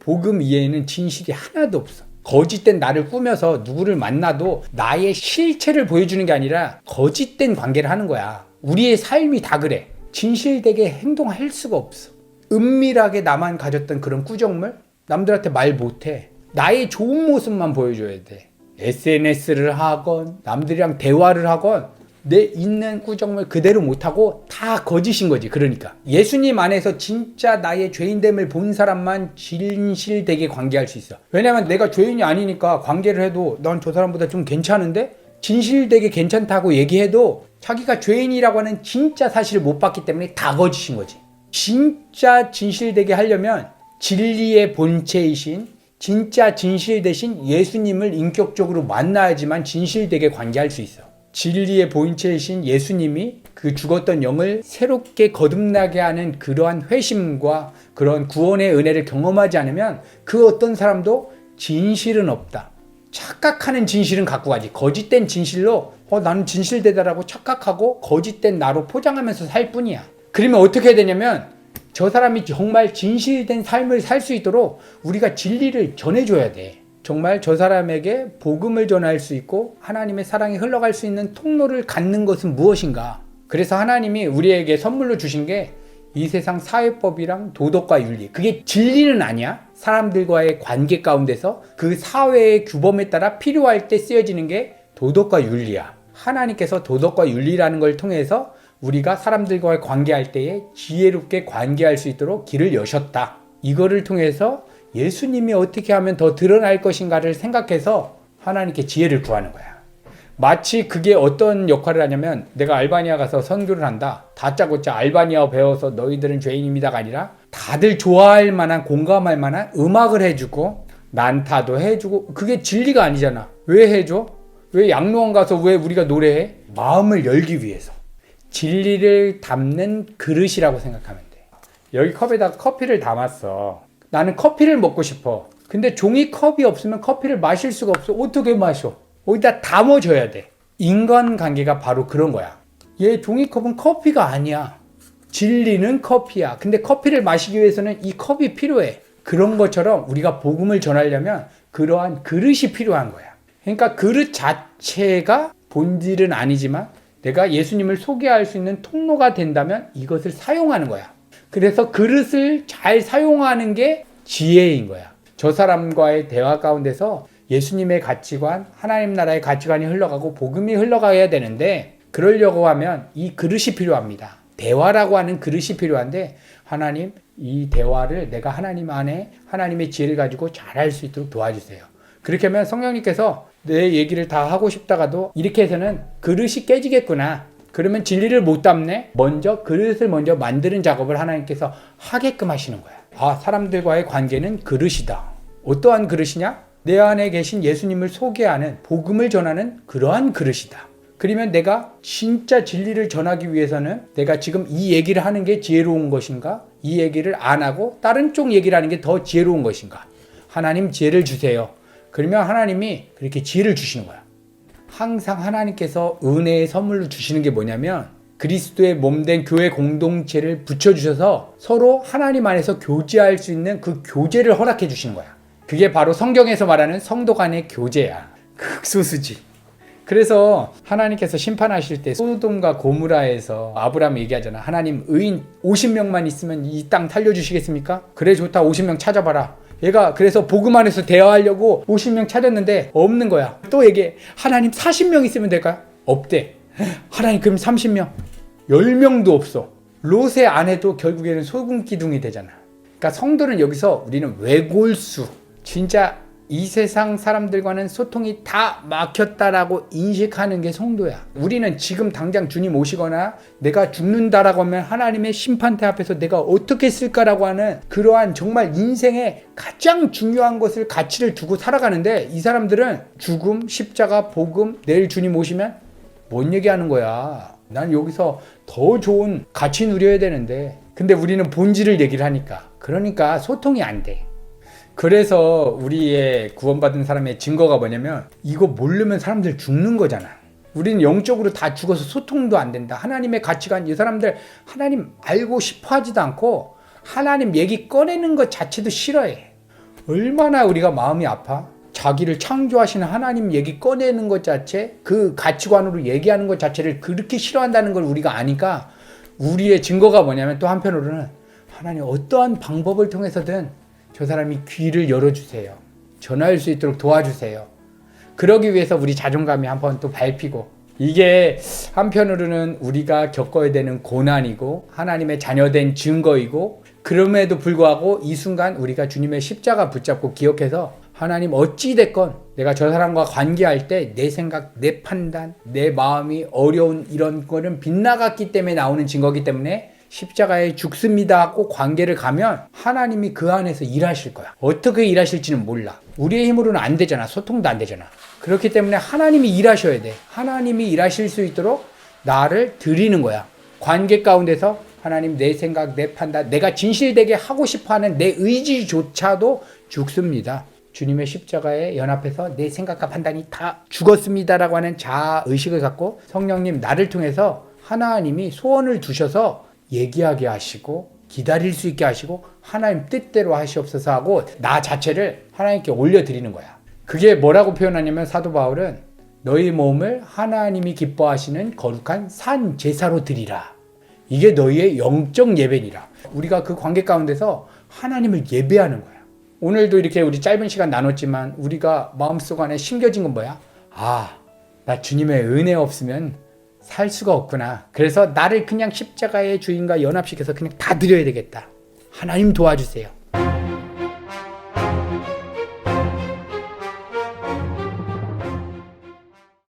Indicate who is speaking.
Speaker 1: 복음 이외에는 진실이 하나도 없어. 거짓된 나를 꾸며서 누구를 만나도 나의 실체를 보여주는 게 아니라 거짓된 관계를 하는 거야. 우리의 삶이 다 그래. 진실되게 행동할 수가 없어. 은밀하게 나만 가졌던 그런 꾸정물? 남들한테 말 못해. 나의 좋은 모습만 보여줘야 돼. SNS를 하건, 남들이랑 대화를 하건, 내 있는 꾸정물 그대로 못하고 다 거짓인 거지. 그러니까. 예수님 안에서 진짜 나의 죄인됨을 본 사람만 진실되게 관계할 수 있어. 왜냐면 내가 죄인이 아니니까 관계를 해도 넌저 사람보다 좀 괜찮은데? 진실되게 괜찮다고 얘기해도 자기가 죄인이라고 하는 진짜 사실을 못 봤기 때문에 다 거짓인 거지. 진짜 진실되게 하려면 진리의 본체이신 진짜 진실 대신 예수님을 인격적으로 만나야지만 진실되게 관계할 수 있어. 진리의 본체이신 예수님이 그 죽었던 영을 새롭게 거듭나게 하는 그러한 회심과 그런 구원의 은혜를 경험하지 않으면 그 어떤 사람도 진실은 없다. 착각하는 진실은 갖고 가지. 거짓된 진실로 어 나는 진실되다라고 착각하고 거짓된 나로 포장하면서 살 뿐이야. 그러면 어떻게 해야 되냐면 저 사람이 정말 진실된 삶을 살 수 있도록 우리가 진리를 전해줘야 돼. 정말 저 사람에게 복음을 전할 수 있고 하나님의 사랑이 흘러갈 수 있는 통로를 갖는 것은 무엇인가? 그래서 하나님이 우리에게 선물로 주신 게 이 세상 사회법이랑 도덕과 윤리. 그게 진리는 아니야. 사람들과의 관계 가운데서 그 사회의 규범에 따라 필요할 때 쓰여지는 게 도덕과 윤리야. 하나님께서 도덕과 윤리라는 걸 통해서 우리가 사람들과의 관계할 때에 지혜롭게 관계할 수 있도록 길을 여셨다. 이거를 통해서 예수님이 어떻게 하면 더 드러날 것인가를 생각해서 하나님께 지혜를 구하는 거야. 마치 그게 어떤 역할을 하냐면 내가 알바니아 가서 선교를 한다. 다짜고짜 알바니아어 배워서 너희들은 죄인입니다가 아니라 다들 좋아할 만한 공감할 만한 음악을 해주고 난타도 해주고 그게 진리가 아니잖아. 왜 해줘? 왜 양로원 가서 왜 우리가 노래해? 마음을 열기 위해서. 진리를 담는 그릇이라고 생각하면 돼. 여기 컵에다 커피를 담았어. 나는 커피를 먹고 싶어. 근데 종이컵이 없으면 커피를 마실 수가 없어. 어떻게 마셔? 어디다 담아줘야 돼. 인간관계가 바로 그런 거야. 얘 종이컵은 커피가 아니야. 진리는 커피야. 근데 커피를 마시기 위해서는 이 컵이 필요해. 그런 것처럼 우리가 복음을 전하려면 그러한 그릇이 필요한 거야. 그러니까 그릇 자체가 본질은 아니지만 내가 예수님을 소개할 수 있는 통로가 된다면 이것을 사용하는 거야. 그래서 그릇을 잘 사용하는 게 지혜인 거야. 저 사람과의 대화 가운데서 예수님의 가치관, 하나님 나라의 가치관이 흘러가고 복음이 흘러가야 되는데 그러려고 하면 이 그릇이 필요합니다. 대화라고 하는 그릇이 필요한데 하나님 이 대화를 내가 하나님 안에 하나님의 지혜를 가지고 잘할 수 있도록 도와주세요. 그렇게 하면 성령님께서 내 얘기를 다 하고 싶다가도 이렇게 해서는 그릇이 깨지겠구나. 그러면 진리를 못 담네. 먼저 그릇을 먼저 만드는 작업을 하나님께서 하게끔 하시는 거야. 아, 사람들과의 관계는 그릇이다. 어떠한 그릇이냐? 내 안에 계신 예수님을 소개하는 복음을 전하는 그러한 그릇이다. 그러면 내가 진짜 진리를 전하기 위해서는 내가 지금 이 얘기를 하는 게 지혜로운 것인가? 이 얘기를 안 하고 다른 쪽 얘기를 하는 게 더 지혜로운 것인가? 하나님 지혜를 주세요. 그러면 하나님이 그렇게 지혜를 주시는 거야. 항상 하나님께서 은혜의 선물로 주시는 게 뭐냐면 그리스도의 몸된 교회 공동체를 붙여주셔서 서로 하나님 안에서 교제할 수 있는 그 교제를 허락해 주시는 거야. 그게 바로 성경에서 말하는 성도 간의 교제야. 극소수지. 그래서 하나님께서 심판하실 때 소돔과 고무라에서 아브라함 얘기하잖아. 하나님 의인 50명만 있으면 이 땅 살려주시겠습니까? 그래 좋다 50명 찾아봐라. 얘가 그래서 복음 안에서 대화하려고 50명 찾았는데 없는 거야. 또 얘기해. 하나님 40명 있으면 될까요? 없대. 하나님 그럼 30명. 10명도 없어. 롯의 아내도 결국에는 소금 기둥이 되잖아. 그러니까 성도는 여기서 우리는 외골수. 진짜 이 세상 사람들과는 소통이 다 막혔다라고 인식하는 게 성도야. 우리는 지금 당장 주님 오시거나 내가 죽는다라고 하면 하나님의 심판대 앞에서 내가 어떻게 쓸까라고 하는 그러한 정말 인생의 가장 중요한 것을 가치를 두고 살아가는데 이 사람들은 죽음, 십자가, 복음, 내일 주님 오시면 뭔 얘기하는 거야. 난 여기서 더 좋은 가치 누려야 되는데 근데 우리는 본질을 얘기를 하니까 그러니까 소통이 안 돼. 그래서 우리의 구원받은 사람의 증거가 뭐냐면 이거 모르면 사람들 죽는 거잖아. 우리는 영적으로 다 죽어서 소통도 안 된다. 하나님의 가치관 이 사람들 하나님 알고 싶어 하지도 않고 하나님 얘기 꺼내는 것 자체도 싫어해. 얼마나 우리가 마음이 아파? 자기를 창조하시는 하나님 얘기 꺼내는 것 자체, 그 가치관으로 얘기하는 것 자체를 그렇게 싫어한다는 걸 우리가 아니까 우리의 증거가 뭐냐면 또 한편으로는 하나님 어떠한 방법을 통해서든 저 사람이 귀를 열어주세요. 전할 수 있도록 도와주세요. 그러기 위해서 우리 자존감이 한번 또 밟히고 이게 한편으로는 우리가 겪어야 되는 고난이고 하나님의 자녀된 증거이고 그럼에도 불구하고 이 순간 우리가 주님의 십자가 붙잡고 기억해서 하나님 어찌 됐건 내가 저 사람과 관계할 때 내 생각, 내 판단, 내 마음이 어려운 이런 거는 빗나갔기 때문에 나오는 증거기 때문에 십자가에 죽습니다 하고 관계를 가면 하나님이 그 안에서 일하실 거야. 어떻게 일하실지는 몰라. 우리의 힘으로는 안 되잖아. 소통도 안 되잖아. 그렇기 때문에 하나님이 일하셔야 돼. 하나님이 일하실 수 있도록 나를 드리는 거야. 관계 가운데서 하나님 내 생각, 내 판단, 내가 진실되게 하고 싶어 하는 내 의지조차도 죽습니다. 주님의 십자가에 연합해서 내 생각과 판단이 다 죽었습니다라고 하는 자아 의식을 갖고 성령님 나를 통해서 하나님이 소원을 두셔서 얘기하게 하시고 기다릴 수 있게 하시고 하나님 뜻대로 하시옵소서 하고 나 자체를 하나님께 올려드리는 거야. 그게 뭐라고 표현하냐면 사도 바울은 너희 몸을 하나님이 기뻐하시는 거룩한 산 제사로 드리라. 이게 너희의 영적 예배니라. 우리가 그 관계 가운데서 하나님을 예배하는 거야. 오늘도 이렇게 우리 짧은 시간 나눴지만 우리가 마음속 안에 심겨진 건 뭐야? 아, 나 주님의 은혜 없으면 살 수가 없구나. 그래서 나를 그냥 십자가의 주인과 연합시켜서 그냥 다 드려야 되겠다. 하나님 도와주세요.